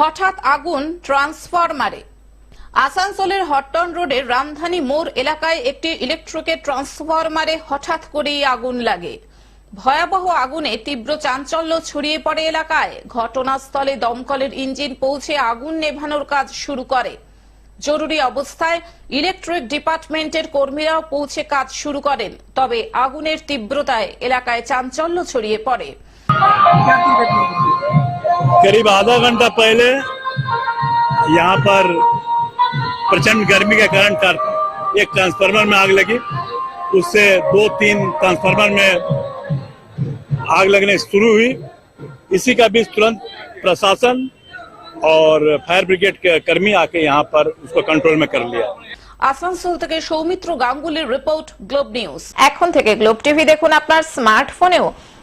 হঠাৎ আগুন ট্রান্সফরমারে। আসানসোলের হটটন রোডের রামধানী মোড় এলাকায় একটি ইলেকট্রিকের ট্রান্সফরমারে হঠাৎ করেই আগুন লাগে। ভয়াবহ আগুনে তীব্র চাঞ্চল্য ছড়িয়ে পড়ে এলাকায়। ঘটনাস্থলে দমকলের ইঞ্জিন পৌঁছে আগুন নেভানোর কাজ শুরু করে। জরুরি অবস্থায় ইলেকট্রিক ডিপার্টমেন্টের কর্মীরাও পৌঁছে কাজ শুরু করেন। তবে আগুনের তীব্রতায় এলাকায় চাঞ্চল্য ছড়িয়ে পড়ে। करीब आधा घंटा पहले यहाँ पर प्रचंड गर्मी के कारण टर- एक ट्रांसफार्मर में आग लगी उससे दो तीन ट्रांसफार्मर में आग लगने शुरू हुई इसी का बीच तुरंत प्रशासन और फायर ब्रिगेड के कर्मी आके यहाँ पर उसको कंट्रोल में कर लिया আসানসোল থেকে সৌমিত্র গাঙ্গুলির রিপোর্ট গ্লোব নিউজ এখন থেকে গ্লোব টিভি দেখুন আপনার স্মার্টফোনেও